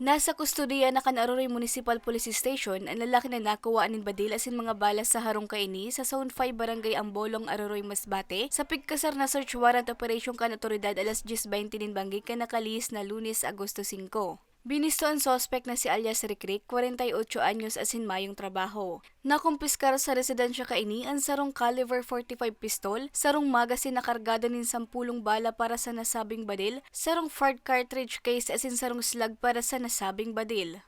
Nasa kustudiya na Kanaroy Municipal Police Station ang lalaki na nakuha ng badil asin mga balas sa harong kaini sa Zone 5 Barangay Ambolong, Aroroy, Masbate sa pigkasar na search warrant operation kan otoridad alas 10.20 din banggig ka nakalis na lunes Agosto 5. Binisto ang sospek na si alias Rikrik, 48 anyos asin mayong trabaho. Nakumpiskar sa residensya kaini ang sarong caliber 45 pistol, sarong magasin na kargado nin sampulong bala para sa nasabing badil, sarong fart cartridge case asin sarong slug para sa nasabing badil.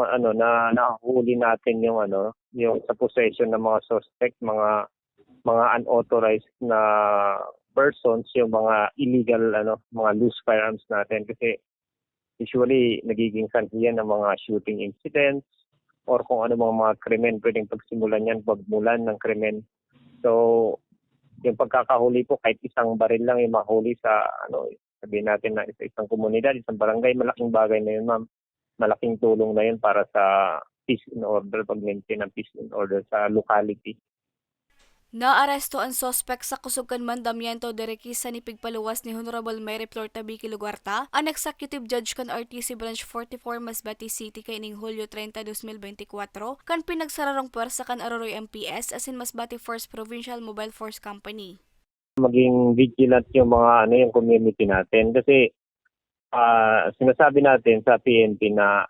ano na nakahuli natin yung ano yung sa possession ng mga suspect mga mga unauthorized na persons yung mga illegal ano mga loose firearms natin kasi usually nagiging sanhi yan ng mga shooting incidents or kung ano mga mga krimen. Pwedeng pagsimulan yan pagmulan ng krimen. So yung pagkakahuli po kahit isang baril lang yung mahuli sa ano sabihin natin na isa isang komunidad isang barangay malaking bagay na yun ma'am. Malaking tulong na yun para sa peace and order, pag-maintain ng peace and order sa locality. Naaresto ang sospek sa kusugan mandamiento de rekisa ni pigpaluwas ni Honorable Mary Flor Tabique Lugarta, ang Executive Judge kan RTC Branch 44 Masbate City kay ning Hulyo 30, 2024, kan pinagsararong puwersa kan Aroroy MPS asin Masbate First Provincial Mobile Force Company. Maging vigilant yung mga ano yung community natin kasi ah, sinasabi natin sa PNP na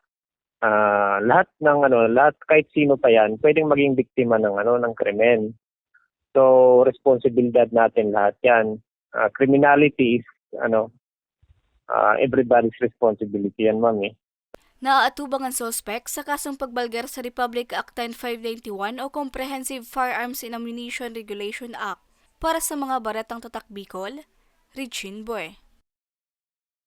ah, lahat ng ano lahat kahit sino pa yan pwedeng maging biktima ng ano ng krimen. So responsibilidad natin lahat yan. Ah, criminality is ano ah, everybody's responsibility yan ma'am eh. Naaatubang ang sospek sa kasong pagbalgar sa Republic Act 10591 o Comprehensive Firearms and Ammunition Regulation Act para sa mga baratang tatak Bicol, Richin Boy.